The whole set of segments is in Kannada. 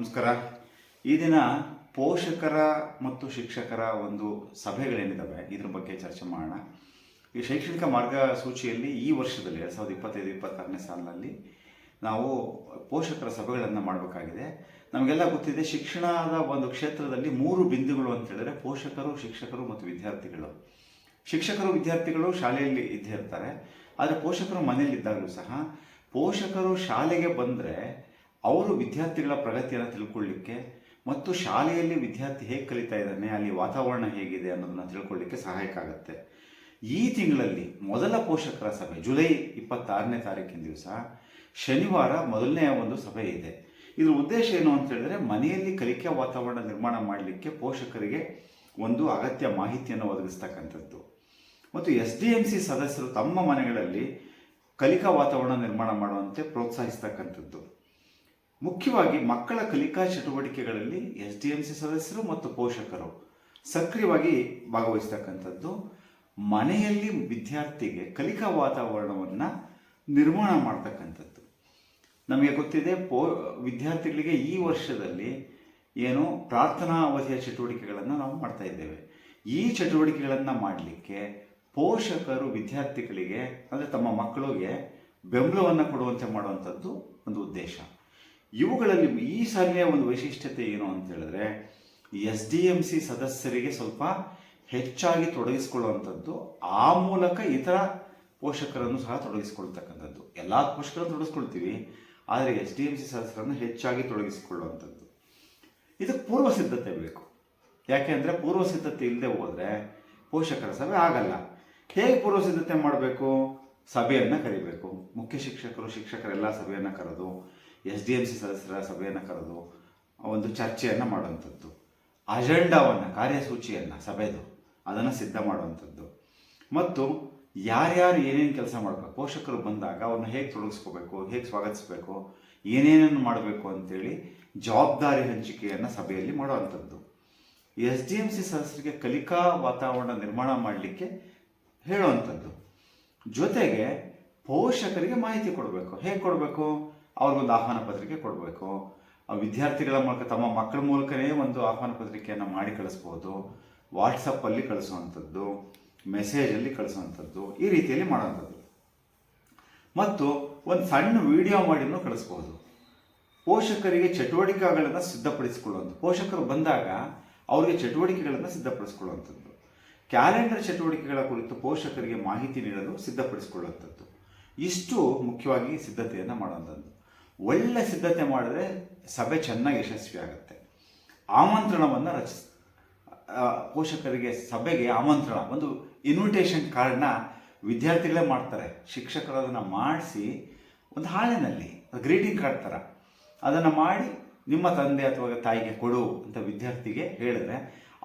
ನಮಸ್ಕಾರ. ಈ ದಿನ ಪೋಷಕರ ಮತ್ತು ಶಿಕ್ಷಕರ ಒಂದು ಸಭೆಗಳೇನಿದ್ದಾವೆ ಇದ್ರ ಬಗ್ಗೆ ಚರ್ಚೆ ಮಾಡೋಣ. ಈ ಶೈಕ್ಷಣಿಕ ಮಾರ್ಗಸೂಚಿಯಲ್ಲಿ ಈ ವರ್ಷದಲ್ಲಿ, ಎರಡು ಸಾವಿರದ ಇಪ್ಪತ್ತೈದು, ಇಪ್ಪತ್ತಾರನೇ ಸಾಲಿನಲ್ಲಿ ನಾವು ಪೋಷಕರ ಸಭೆಗಳನ್ನು ಮಾಡಬೇಕಾಗಿದೆ. ನಮಗೆಲ್ಲ ಗೊತ್ತಿದೆ, ಶಿಕ್ಷಣದ ಒಂದು ಕ್ಷೇತ್ರದಲ್ಲಿ ಮೂರು ಬಿಂದುಗಳು ಅಂತ ಹೇಳಿದ್ರೆ ಪೋಷಕರು, ಶಿಕ್ಷಕರು ಮತ್ತು ವಿದ್ಯಾರ್ಥಿಗಳು. ಶಿಕ್ಷಕರು, ವಿದ್ಯಾರ್ಥಿಗಳು ಶಾಲೆಯಲ್ಲಿ ಇದ್ದೇ ಇರ್ತಾರೆ. ಆದರೆ ಪೋಷಕರು ಮನೆಯಲ್ಲಿದ್ದಾಗಲೂ ಸಹ, ಪೋಷಕರು ಶಾಲೆಗೆ ಬಂದರೆ ಅವರು ವಿದ್ಯಾರ್ಥಿಗಳ ಪ್ರಗತಿಯನ್ನು ತಿಳ್ಕೊಳ್ಳಿಕ್ಕೆ ಮತ್ತು ಶಾಲೆಯಲ್ಲಿ ವಿದ್ಯಾರ್ಥಿ ಹೇಗೆ ಕಲಿತಾ ಇದ್ದಾನೆ, ಅಲ್ಲಿ ವಾತಾವರಣ ಹೇಗಿದೆ ಅನ್ನೋದನ್ನು ತಿಳ್ಕೊಳ್ಳಿಕ್ಕೆ ಸಹಾಯಕ ಆಗುತ್ತೆ. ಈ ತಿಂಗಳಲ್ಲಿ ಮೊದಲ ಪೋಷಕರ ಸಭೆ, ಜುಲೈ ಇಪ್ಪತ್ತಾರನೇ ತಾರೀಕಿನ ದಿವಸ, ಶನಿವಾರ ಮೊದಲನೆಯ ಒಂದು ಸಭೆ ಇದೆ. ಇದರ ಉದ್ದೇಶ ಏನು ಅಂತ ಹೇಳಿದ್ರೆ, ಮನೆಯಲ್ಲಿ ಕಲಿಕೆ ವಾತಾವರಣ ನಿರ್ಮಾಣ ಮಾಡಲಿಕ್ಕೆ ಪೋಷಕರಿಗೆ ಒಂದು ಅಗತ್ಯ ಮಾಹಿತಿಯನ್ನು ಒದಗಿಸ್ತಕ್ಕಂಥದ್ದು. ಮತ್ತು ಎಸ್ ಡಿ ಎಂ ಸಿ ಸದಸ್ಯರು ತಮ್ಮ ಮನೆಗಳಲ್ಲಿ ಕಲಿಕಾ ವಾತಾವರಣ ನಿರ್ಮಾಣ ಮಾಡುವಂತೆ ಪ್ರೋತ್ಸಾಹಿಸ್ತಕ್ಕಂಥದ್ದು. ಮುಖ್ಯವಾಗಿ ಮಕ್ಕಳ ಕಲಿಕಾ ಚಟುವಟಿಕೆಗಳಲ್ಲಿ ಎಸ್ ಡಿ ಎಂ ಸಿ ಸದಸ್ಯರು ಮತ್ತು ಪೋಷಕರು ಸಕ್ರಿಯವಾಗಿ ಭಾಗವಹಿಸ್ತಕ್ಕಂಥದ್ದು. ಮನೆಯಲ್ಲಿ ವಿದ್ಯಾರ್ಥಿಗೆ ಕಲಿಕಾ ವಾತಾವರಣವನ್ನು ನಿರ್ಮಾಣ ಮಾಡ್ತಕ್ಕಂಥದ್ದು. ನಮಗೆ ಗೊತ್ತಿದೆ, ಪೋ, ವಿದ್ಯಾರ್ಥಿಗಳಿಗೆ ಈ ವರ್ಷದಲ್ಲಿ ಏನು ಪ್ರಾರ್ಥನಾ ಅವಧಿಯ ಚಟುವಟಿಕೆಗಳನ್ನು ನಾವು ಮಾಡ್ತಾ ಇದ್ದೇವೆ. ಈ ಚಟುವಟಿಕೆಗಳನ್ನು ಮಾಡಲಿಕ್ಕೆ ಪೋಷಕರು ವಿದ್ಯಾರ್ಥಿಗಳಿಗೆ, ಅಂದರೆ ತಮ್ಮ ಮಕ್ಕಳಿಗೆ ಬೆಂಬಲವನ್ನು ಕೊಡುವಂತೆ ಮಾಡುವಂಥದ್ದು ಒಂದು ಉದ್ದೇಶ. ಇವುಗಳಲ್ಲಿ ಈ ಸಾಲಿನ ಒಂದು ವೈಶಿಷ್ಟ್ಯತೆ ಏನು ಅಂತ ಹೇಳಿದ್ರೆ ಎಸ್ ಡಿ ಎಂ ಸಿ ಸದಸ್ಯರಿಗೆ ಸ್ವಲ್ಪ ಹೆಚ್ಚಾಗಿ ತೊಡಗಿಸ್ಕೊಳ್ಳುವಂಥದ್ದು, ಆ ಮೂಲಕ ಇತರ ಪೋಷಕರನ್ನು ಸಹ ತೊಡಗಿಸ್ಕೊಳ್ತಕ್ಕಂಥದ್ದು. ಎಲ್ಲ ಪೋಷಕರನ್ನು ತೊಡಗಿಸ್ಕೊಳ್ತೀವಿ, ಆದರೆ ಎಸ್ ಡಿ ಎಂ ಸಿ ಸದಸ್ಯರನ್ನು ಹೆಚ್ಚಾಗಿ ತೊಡಗಿಸಿಕೊಳ್ಳುವಂಥದ್ದು. ಇದಕ್ಕೆ ಪೂರ್ವ ಸಿದ್ಧತೆ ಬೇಕು. ಯಾಕೆ ಅಂದರೆ ಪೂರ್ವ ಸಿದ್ಧತೆ ಇಲ್ಲದೆ ಹೋದರೆ ಪೋಷಕರ ಸಭೆ ಆಗಲ್ಲ. ಹೇಗೆ ಪೂರ್ವ ಸಿದ್ಧತೆ ಮಾಡಬೇಕು? ಸಭೆಯನ್ನು ಕರಿಬೇಕು. ಮುಖ್ಯ ಶಿಕ್ಷಕರು, ಶಿಕ್ಷಕರೆಲ್ಲ ಸಭೆಯನ್ನು ಕರೆದು ಎಸ್ ಡಿ ಎಂ ಸಿ ಸದಸ್ಯರ ಸಭೆಯನ್ನು ಕರೆದು ಒಂದು ಚರ್ಚೆಯನ್ನು ಮಾಡುವಂಥದ್ದು. ಅಜೆಂಡಾವನ್ನು, ಕಾರ್ಯಸೂಚಿಯನ್ನು ಸಭೆದು ಅದನ್ನು ಸಿದ್ಧ ಮಾಡುವಂಥದ್ದು. ಮತ್ತು ಯಾರ್ಯಾರು ಏನೇನು ಕೆಲಸ ಮಾಡಬೇಕು, ಪೋಷಕರು ಬಂದಾಗ ಅವ್ರನ್ನ ಹೇಗೆ ತೊಡಗಿಸ್ಕೋಬೇಕು, ಹೇಗೆ ಸ್ವಾಗತಿಸಬೇಕು, ಏನೇನನ್ನು ಮಾಡಬೇಕು ಅಂತೇಳಿ ಜವಾಬ್ದಾರಿ ಹಂಚಿಕೆಯನ್ನು ಸಭೆಯಲ್ಲಿ ಮಾಡುವಂಥದ್ದು. ಎಸ್ ಡಿ ಎಂ ಸಿ ಸದಸ್ಯರಿಗೆ ಕಲಿಕಾ ವಾತಾವರಣ ನಿರ್ಮಾಣ ಮಾಡಲಿಕ್ಕೆ ಹೇಳುವಂಥದ್ದು. ಜೊತೆಗೆ ಪೋಷಕರಿಗೆ ಮಾಹಿತಿ ಕೊಡಬೇಕು. ಹೇಗೆ ಕೊಡಬೇಕು? ಅವ್ರಿಗೊಂದು ಆಹ್ವಾನ ಪತ್ರಿಕೆ ಕೊಡಬೇಕು. ವಿದ್ಯಾರ್ಥಿಗಳ ಮೂಲಕ ತಮ್ಮ ಮಕ್ಕಳ ಮೂಲಕನೇ ಒಂದು ಆಹ್ವಾನ ಪತ್ರಿಕೆಯನ್ನು ಮಾಡಿ ಕಳಿಸ್ಬೋದು. ವಾಟ್ಸಪ್ಪಲ್ಲಿ ಕಳಿಸುವಂಥದ್ದು ಮೆಸೇಜಲ್ಲಿ ಕಳಿಸುವಂಥದ್ದು, ಈ ರೀತಿಯಲ್ಲಿ ಮಾಡುವಂಥದ್ದು. ಮತ್ತು ಒಂದು ಸಣ್ಣ ವಿಡಿಯೋ ಮಾಡಿನೂ ಕಳಿಸ್ಬೋದು. ಪೋಷಕರಿಗೆ ಚಟುವಟಿಕೆಗಳನ್ನು ಸಿದ್ಧಪಡಿಸಿಕೊಳ್ಳುವಂಥದ್ದು. ಪೋಷಕರು ಬಂದಾಗ ಅವರಿಗೆ ಚಟುವಟಿಕೆಗಳನ್ನು ಸಿದ್ಧಪಡಿಸಿಕೊಳ್ಳುವಂಥದ್ದು. ಕ್ಯಾಲೆಂಡರ್ ಚಟುವಟಿಕೆಗಳ ಕುರಿತು ಪೋಷಕರಿಗೆ ಮಾಹಿತಿ ನೀಡಲು ಸಿದ್ಧಪಡಿಸಿಕೊಳ್ಳುವಂಥದ್ದು. ಇಷ್ಟು ಮುಖ್ಯವಾಗಿ ಸಿದ್ಧತೆಯನ್ನು ಮಾಡುವಂಥದ್ದು. ಒಳ್ಳೆ ಸಿದ್ಧತೆ ಮಾಡಿದ್ರೆ ಸಭೆ ಚೆನ್ನಾಗಿ ಯಶಸ್ವಿ ಆಗುತ್ತೆ. ಆಮಂತ್ರಣವನ್ನು ರಚಿಸ್ ಪೋಷಕರಿಗೆ ಸಭೆಗೆ ಆಮಂತ್ರಣ, ಒಂದು ಇನ್ವಿಟೇಷನ್ ಕಾರ್ಡ್ನ ವಿದ್ಯಾರ್ಥಿಗಳೇ ಮಾಡ್ತಾರೆ. ಶಿಕ್ಷಕರು ಅದನ್ನು ಮಾಡಿಸಿ ಒಂದು ಹಾಳೆನಲ್ಲಿ ಗ್ರೀಟಿಂಗ್ ಕಾರ್ಡ್ ಥರ ಅದನ್ನು ಮಾಡಿ ನಿಮ್ಮ ತಂದೆ ಅಥವಾ ತಾಯಿಗೆ ಕೊಡು ಅಂತ ವಿದ್ಯಾರ್ಥಿಗೆ ಹೇಳಿದ್ರೆ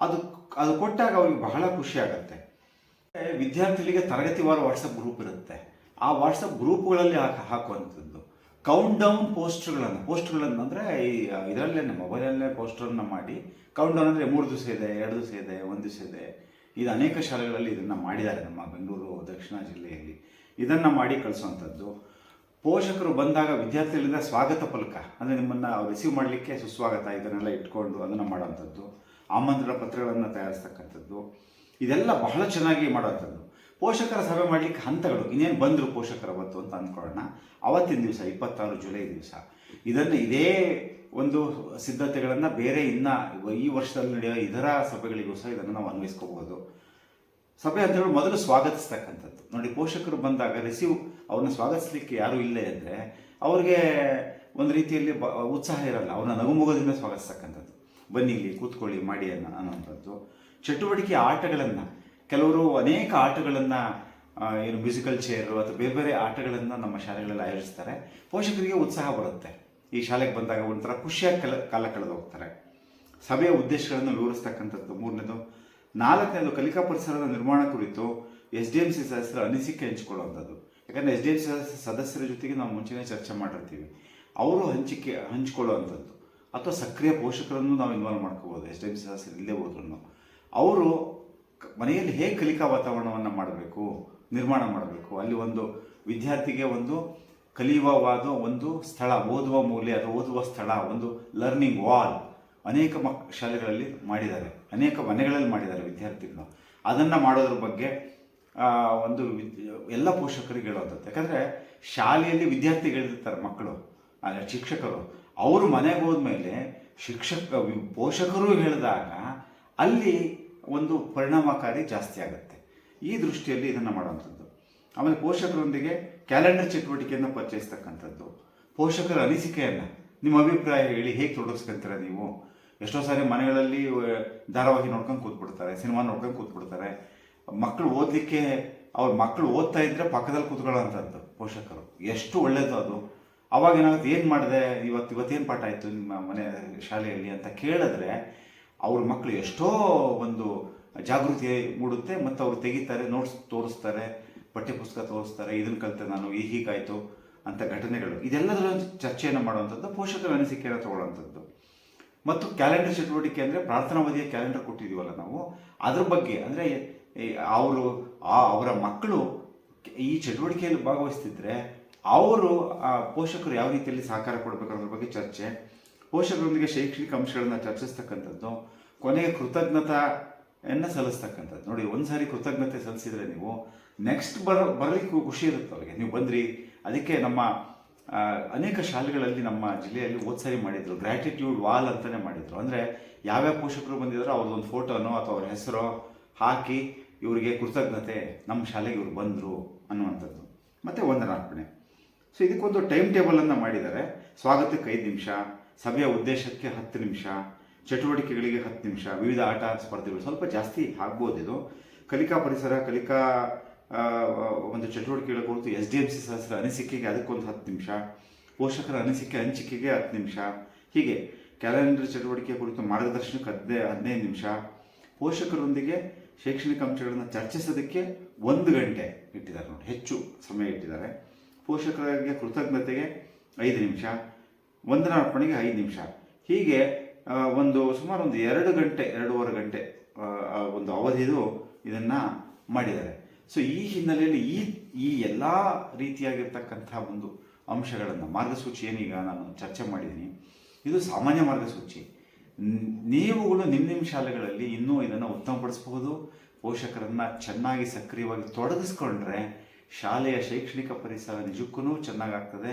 ಅದು ಅದು ಕೊಟ್ಟಾಗ ಅವ್ರಿಗೆ ಬಹಳ ಖುಷಿ ಆಗುತ್ತೆ. ವಿದ್ಯಾರ್ಥಿಗಳಿಗೆ ತರಗತಿವಾರ ವಾಟ್ಸಪ್ ಗ್ರೂಪ್ ಇರುತ್ತೆ. ಆ ವಾಟ್ಸಪ್ ಗ್ರೂಪ್ಗಳಲ್ಲಿ ಹಾಕಿ, ಹಾಕುವಂಥದ್ದು. ಕೌಂಟ್ ಡೌನ್ ಪೋಸ್ಟರ್ಗಳನ್ನು ಪೋಸ್ಟರ್ಗಳನ್ನು ಅಂದರೆ ಈ ಇದರಲ್ಲೇ ಮೊಬೈಲಲ್ಲೇ ಪೋಸ್ಟರನ್ನು ಮಾಡಿ ಕೌಂಟ್ ಡೌನ್ ಅಂದರೆ ಮೂರು ದಿವಸ ಇದೆ, ಎರಡು ದಿವಸ ಇದೆ, ಒಂದು ದಿವಸ ಇದೆ. ಇದು ಅನೇಕ ಶಾಲೆಗಳಲ್ಲಿ ಇದನ್ನು ಮಾಡಿದ್ದಾರೆ ನಮ್ಮ ಬೆಂಗಳೂರು ದಕ್ಷಿಣ ಜಿಲ್ಲೆಯಲ್ಲಿ. ಇದನ್ನು ಮಾಡಿ ಕಳಿಸುವಂಥದ್ದು. ಪೋಷಕರು ಬಂದಾಗ ವಿದ್ಯಾರ್ಥಿಗಳಿಂದ ಸ್ವಾಗತ ಫಲಕ, ಅಂದರೆ ನಿಮ್ಮನ್ನು ರಿಸೀವ್ ಮಾಡಲಿಕ್ಕೆ ಸುಸ್ವಾಗತ, ಇದನ್ನೆಲ್ಲ ಇಟ್ಕೊಂಡು ಅದನ್ನು ಮಾಡೋವಂಥದ್ದು. ಆಮಂತ್ರಣ ಪತ್ರಗಳನ್ನು ತಯಾರಿಸ್ತಕ್ಕಂಥದ್ದು. ಇದೆಲ್ಲ ಬಹಳ ಚೆನ್ನಾಗಿ ಮಾಡೋವಂಥದ್ದು. ಪೋಷಕರ ಸಭೆ ಮಾಡಲಿಕ್ಕೆ ಹಂತಗಳು, ಇನ್ನೇನು ಬಂದರು ಪೋಷಕರ ಬಂತು ಅಂತ ಅಂದ್ಕೊಳ್ಳೋಣ. ಅವತ್ತಿನ ದಿವಸ, ಇಪ್ಪತ್ತಾರು ಜುಲೈ ದಿವಸ, ಇದನ್ನು ಇದೇ ಒಂದು ಸಿದ್ಧತೆಗಳನ್ನು ಬೇರೆ ಇನ್ನು ಈ ವರ್ಷದಲ್ಲಿ ನಡೆಯುವ ಇದರ ಸಭೆಗಳಿಗೂ ಸಹ ಇದನ್ನು ನಾವು ಅನ್ವಯಿಸ್ಕೋಬಹುದು. ಸಭೆ ಅಂತ ಹೇಳಿ ಮೊದಲು ಸ್ವಾಗತಿಸ್ತಕ್ಕಂಥದ್ದು. ನೋಡಿ, ಪೋಷಕರು ಬಂದಾಗ ರಿಸೀವ್ ಅವ್ರನ್ನ ಸ್ವಾಗತಿಸಲಿಕ್ಕೆ ಯಾರೂ ಇಲ್ಲೇ ಅಂದರೆ ಅವ್ರಿಗೆ ಒಂದು ರೀತಿಯಲ್ಲಿ ಬ, ಉತ್ಸಾಹ ಇರಲ್ಲ. ಅವ್ರನ್ನ ನಗುಮುಗದಿಂದ ಸ್ವಾಗತಿಸ್ತಕ್ಕಂಥದ್ದು. ಬನ್ನಿ ಇಲ್ಲಿ ಕೂತ್ಕೊಳ್ಳಿ, ಮಾಡಿ ಅನ್ನೋ ಅನ್ನೋಂಥದ್ದು ಚಟುವಟಿಕೆ ಆಟಗಳನ್ನು ಕೆಲವರು ಅನೇಕ ಆಟಗಳನ್ನು ಏನು ಮ್ಯೂಸಿಕಲ್ ಚೇರು ಅಥವಾ ಬೇರೆ ಬೇರೆ ಆಟಗಳನ್ನು ನಮ್ಮ ಶಾಲೆಗಳಲ್ಲಿ ಆಯೋಜಿಸ್ತಾರೆ. ಪೋಷಕರಿಗೆ ಉತ್ಸಾಹ ಬರುತ್ತೆ. ಈ ಶಾಲೆಗೆ ಬಂದಾಗ ಒಂಥರ ಖುಷಿಯಾಗಿ ಕಲ, ಕಾಲ ಕಳೆದು ಹೋಗ್ತಾರೆ. ಸಭೆಯ ಉದ್ದೇಶಗಳನ್ನು ವಿವರಿಸ್ತಕ್ಕಂಥದ್ದು ಮೂರನೇದು. ನಾಲ್ಕನೇದು ಕಲಿಕಾ ಪರಿಸರದ ನಿರ್ಮಾಣ ಕುರಿತು ಎಸ್ ಡಿ ಎಂ ಸಿ ಸದಸ್ಯರ ಅನಿಸಿಕೆ ಹಂಚಿಕೊಳ್ಳುವಂಥದ್ದು. ಯಾಕಂದರೆ ಎಸ್ ಡಿ ಎಂ ಸಿ ಸದಸ್ಯರ ಜೊತೆಗೆ ನಾವು ಮುಂಚೆನೇ ಚರ್ಚೆ ಮಾಡಿರ್ತೀವಿ. ಅವರು ಹಂಚಿಕೆ, ಹಂಚಿಕೊಳ್ಳುವಂಥದ್ದು. ಅಥವಾ ಸಕ್ರಿಯ ಪೋಷಕರನ್ನು ನಾವು ಇನ್ವಾಲ್ವ್ ಮಾಡ್ಕೋಬೋದು, ಎಸ್ ಡಿ ಎಂ ಸಿ ಸದಸ್ಯರು ಇಲ್ಲೇ ಹೋದ್ರೂ. ಅವರು ಮನೆಯಲ್ಲಿ ಹೇಗೆ ಕಲಿಕಾ ವಾತಾವರಣವನ್ನು ಮಾಡಬೇಕು, ನಿರ್ಮಾಣ ಮಾಡಬೇಕು, ಅಲ್ಲಿ ಒಂದು ವಿದ್ಯಾರ್ಥಿಗೆ ಒಂದು ಕಲಿಯುವವಾದ ಒಂದು ಸ್ಥಳ, ಓದುವ ಮೂಲೆ ಅಥವಾ ಓದುವ ಸ್ಥಳ, ಒಂದು ಲರ್ನಿಂಗ್ ವಾಲ್ ಅನೇಕ ಮಕ್ ಶಾಲೆಗಳಲ್ಲಿ ಮಾಡಿದ್ದಾರೆ, ಅನೇಕ ಮನೆಗಳಲ್ಲಿ ಮಾಡಿದ್ದಾರೆ ವಿದ್ಯಾರ್ಥಿಗಳು. ಅದನ್ನು ಮಾಡೋದ್ರ ಬಗ್ಗೆ ಒಂದು ಎಲ್ಲ ಪೋಷಕರಿಗೆ ಹೇಳುವಂಥದ್ದು. ಯಾಕಂದರೆ ಶಾಲೆಯಲ್ಲಿ ವಿದ್ಯಾರ್ಥಿಗಳಿರ್ತಾರೆ ಮಕ್ಕಳು ಶಿಕ್ಷಕರು. ಅವರು ಮನೆಗೆ ಹೋದ್ಮೇಲೆ ಶಿಕ್ಷಕ, ಪೋಷಕರು ಹೇಳಿದಾಗ ಅಲ್ಲಿ ಒಂದು ಪರಿಣಾಮಕಾರಿ ಜಾಸ್ತಿ ಆಗುತ್ತೆ. ಈ ದೃಷ್ಟಿಯಲ್ಲಿ ಇದನ್ನು ಮಾಡುವಂಥದ್ದು. ಆಮೇಲೆ ಪೋಷಕರೊಂದಿಗೆ ಕ್ಯಾಲೆಂಡರ್ ಚಟುವಟಿಕೆಯನ್ನು ಪರಿಚಯಿಸ್ತಕ್ಕಂಥದ್ದು. ಪೋಷಕರ ಅನಿಸಿಕೆಯನ್ನು ನಿಮ್ಮ ಅಭಿಪ್ರಾಯ ಹೇಳಿ ಹೇಗೆ ತೊಡಗಿಸ್ಕೊಂತೀರ ನೀವು? ಎಷ್ಟೋ ಸಾರಿ ಮನೆಗಳಲ್ಲಿ ಧಾರಾವಾಹಿ ನೋಡ್ಕೊಂಡು ಕೂತ್ಬಿಡ್ತಾರೆ, ಸಿನಿಮಾ ನೋಡ್ಕೊಂಡು ಕೂತ್ಬಿಡ್ತಾರೆ. ಮಕ್ಕಳು ಓದಲಿಕ್ಕೆ ಅವ್ರ ಮಕ್ಕಳು ಓದ್ತಾ ಇದ್ರೆ ಪಕ್ಕದಲ್ಲಿ ಕೂತ್ಕೊಳ್ಳೋಂಥದ್ದು ಪೋಷಕರು. ಎಷ್ಟು ಒಳ್ಳೇದು ಅದು. ಅವಾಗ ಏನಾಗುತ್ತೆ, ಏನು ಮಾಡಿದೆ? ಇವತ್ತು ಇವತ್ತೇನು ಪಾಠ ಆಯಿತು ನಿಮ್ಮ ಮನೆ ಶಾಲೆಯಲ್ಲಿ ಅಂತ ಕೇಳಿದ್ರೆ ಅವ್ರ ಮಕ್ಕಳು ಎಷ್ಟೋ ಒಂದು ಜಾಗೃತಿ ಮೂಡುತ್ತೆ, ಮತ್ತು ಅವ್ರು ತೆಗಿತಾರೆ ನೋಟ್ಸ್ ತೋರಿಸ್ತಾರೆ ಪಠ್ಯಪುಸ್ತಕ ತೋರಿಸ್ತಾರೆ, ಇದನ್ನು ಕಲಿತೆ ನಾನು, ಈ ಹೀಗಾಯಿತು ಅಂತ ಘಟನೆಗಳು. ಇದೆಲ್ಲದರ ಚರ್ಚೆಯನ್ನು ಮಾಡುವಂಥದ್ದು, ಪೋಷಕರ ಅನಿಸಿಕೆಯನ್ನು ತಗೊಳ್ಳುವಂಥದ್ದು. ಮತ್ತು ಕ್ಯಾಲೆಂಡರ್ ಚಟುವಟಿಕೆ ಅಂದರೆ ಪ್ರಾರ್ಥನಾವಧಿಯ ಕ್ಯಾಲೆಂಡರ್ ಕೊಟ್ಟಿದ್ದೀವಲ್ಲ ನಾವು, ಅದ್ರ ಬಗ್ಗೆ ಅಂದರೆ ಅವರು, ಆ, ಅವರ ಮಕ್ಕಳು ಈ ಚಟುವಟಿಕೆಯಲ್ಲಿ ಭಾಗವಹಿಸ್ತಿದ್ರೆ, ಅವರು ಆ ಪೋಷಕರು ಯಾವ ರೀತಿಯಲ್ಲಿ ಸಹಕಾರ ಕೊಡಬೇಕು ಅನ್ನೋದ್ರ ಬಗ್ಗೆ ಚರ್ಚೆ. ಪೋಷಕರೊಂದಿಗೆ ಶೈಕ್ಷಣಿಕ ಅಂಶಗಳನ್ನು ಚರ್ಚಿಸ್ತಕ್ಕಂಥದ್ದು, ಕೊನೆಗೆ ಕೃತಜ್ಞತೆಯನ್ನು ಸಲ್ಲಿಸ್ತಕ್ಕಂಥದ್ದು. ನೋಡಿ, ಒಂದ್ಸಾರಿ ಕೃತಜ್ಞತೆ ಸಲ್ಲಿಸಿದ್ರೆ ನೀವು ನೆಕ್ಸ್ಟ್ ಬರ, ಬರಲಿಕ್ಕೂ ಖುಷಿ ಇರುತ್ತೆ ಅವರಿಗೆ. ನೀವು ಬಂದ್ರಿ, ಅದಕ್ಕೆ ನಮ್ಮ ಅನೇಕ ಶಾಲೆಗಳಲ್ಲಿ ನಮ್ಮ ಜಿಲ್ಲೆಯಲ್ಲಿ ಓದ್ಸಾರಿ ಸಾರಿ ಮಾಡಿದ್ರು. ಗ್ರ್ಯಾಟಿಟ್ಯೂಡ್ ವಾಲ್ ಅಂತಲೇ ಮಾಡಿದ್ರು. ಅಂದರೆ ಯಾವ್ಯಾವ ಪೋಷಕರು ಬಂದಿದ್ದಾರೋ ಅವ್ರದ್ದೊಂದು ಫೋಟೋನೋ ಅಥವಾ ಅವ್ರ ಹೆಸರೋ ಹಾಕಿ ಇವರಿಗೆ ಕೃತಜ್ಞತೆ, ನಮ್ಮ ಶಾಲೆಗೆ ಇವರು ಬಂದರು ಅನ್ನುವಂಥದ್ದು. ಮತ್ತು ವಂದನಾರ್ಪಣೆ ಸೊ ಇದಕ್ಕೊಂದು ಟೈಮ್ ಟೇಬಲನ್ನು ಮಾಡಿದ್ದಾರೆ. ಸ್ವಾಗತಕ್ಕೆ ಐದು ನಿಮಿಷ, ಸಭೆಯ ಉದ್ದೇಶಕ್ಕೆ ಹತ್ತು ನಿಮಿಷ, ಚಟುವಟಿಕೆಗಳಿಗೆ ಹತ್ತು ನಿಮಿಷ, ವಿವಿಧ ಆಟ ಸ್ಪರ್ಧೆಗಳು. ಸ್ವಲ್ಪ ಜಾಸ್ತಿ ಆಗ್ಬೋದು ಇದು. ಕಲಿಕಾ ಪರಿಸರ, ಕಲಿಕಾ ಒಂದು ಚಟುವಟಿಕೆಗಳ ಕುರಿತು ಎಸ್ ಡಿ ಎಂ ಸಿ ಸದಸ್ಯರ ಅನಿಸಿಕೆಗೆ ಅದಕ್ಕೊಂದು ಹತ್ತು ನಿಮಿಷ, ಪೋಷಕರ ಅನಿಸಿಕೆ ಹಂಚಿಕೆಗೆ ಹತ್ತು ನಿಮಿಷ. ಹೀಗೆ ಕ್ಯಾಲೆಂಡರ್ ಚಟುವಟಿಕೆ ಕುರಿತು ಮಾರ್ಗದರ್ಶನಕ್ಕೆ ಹದಿನೈ, ಹದಿನೈದು ನಿಮಿಷ. ಪೋಷಕರೊಂದಿಗೆ ಶೈಕ್ಷಣಿಕ ಅಂಶಗಳನ್ನು ಚರ್ಚಿಸೋದಕ್ಕೆ ಒಂದು ಗಂಟೆ ಇಟ್ಟಿದ್ದಾರೆ ನೋಡಿ, ಹೆಚ್ಚು ಸಮಯ ಇಟ್ಟಿದ್ದಾರೆ. ಪೋಷಕರಿಗೆ ಕೃತಜ್ಞತೆಗೆ ಐದು ನಿಮಿಷ ವಂದನಾರ್ಪಣೆಗೆ ಐದು ನಿಮಿಷ. ಹೀಗೆ ಒಂದು ಸುಮಾರು ಒಂದು ಎರಡು ಗಂಟೆ, ಎರಡೂವರೆ ಗಂಟೆ ಒಂದು ಅವಧಿದು ಇದನ್ನು ಮಾಡಿದ್ದಾರೆ. ಸೊ ಈ ಹಿನ್ನೆಲೆಯಲ್ಲಿ ಈ ಈ ಎಲ್ಲ ರೀತಿಯಾಗಿರ್ತಕ್ಕಂಥ ಒಂದು ಅಂಶಗಳನ್ನು, ಮಾರ್ಗಸೂಚಿ ಏನೀಗ ನಾನು ಚರ್ಚೆ ಮಾಡಿದ್ದೀನಿ. ಇದು ಸಾಮಾನ್ಯ ಮಾರ್ಗಸೂಚಿ. ನೀವುಗಳು ನಿಮ್ಮ ನಿಮ್ಮ ಶಾಲೆಗಳಲ್ಲಿ ಇನ್ನೂ ಇದನ್ನು ಉತ್ತಮಪಡಿಸಬಹುದು. ಪೋಷಕರನ್ನು ಚೆನ್ನಾಗಿ ಸಕ್ರಿಯವಾಗಿ ತೊಡಗಿಸ್ಕೊಂಡ್ರೆ ಶಾಲೆಯ ಶೈಕ್ಷಣಿಕ ಪರಿಸರ ನಿಜಕ್ಕೂ ಚೆನ್ನಾಗಾಗ್ತದೆ.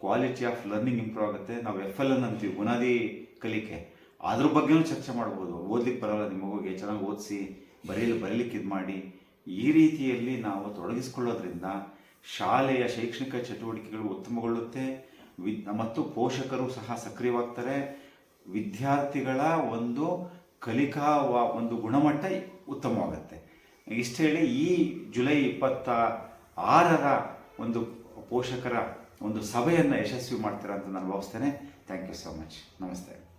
ಕ್ವಾಲಿಟಿ ಆಫ್ ಲರ್ನಿಂಗ್ ಇಂಪ್ರೂವ್ ಆಗುತ್ತೆ. ನಾವು ಎಫ್ ಎಲ್ ಎನ್ ಅಂತೀವಿ, ಬುನಾದಿ ಕಲಿಕೆ. ಅದ್ರ ಬಗ್ಗೆನೂ ಚರ್ಚೆ ಮಾಡ್ಬೋದು. ಓದ್ಲಿಕ್ಕೆ ಬರಲ್ಲ, ನಿಮ್ಮ ಮಗುಗೆ ಚೆನ್ನಾಗಿ ಓದಿಸಿ ಬರೀಲಿ ಬರೀಲಿಕ್ಕೆ ಇದು ಮಾಡಿ. ಈ ರೀತಿಯಲ್ಲಿ ನಾವು ತೊಡಗಿಸ್ಕೊಳ್ಳೋದ್ರಿಂದ ಶಾಲೆಯ ಶೈಕ್ಷಣಿಕ ಚಟುವಟಿಕೆಗಳು ಉತ್ತಮಗೊಳ್ಳುತ್ತೆ. ಮತ್ತು ಪೋಷಕರು ಸಹ ಸಕ್ರಿಯವಾಗ್ತಾರೆ. ವಿದ್ಯಾರ್ಥಿಗಳ ಒಂದು ಕಲಿಕಾ ಒಂದು ಗುಣಮಟ್ಟ ಉತ್ತಮವಾಗುತ್ತೆ. ಇಷ್ಟು ಹೇಳಿ ಈ ಜುಲೈ ಇಪ್ಪತ್ತ ಆರರ ಒಂದು ಪೋಷಕರ ಒಂದು ಸಭೆಯನ್ನು ಯಶಸ್ವಿ ಮಾಡ್ತೀರಾ ಅಂತ ನಾನು ಭಾವಿಸ್ತೇನೆ. ಥ್ಯಾಂಕ್ ಯು ಸೊ ಮಚ್ ನಮಸ್ತೆ.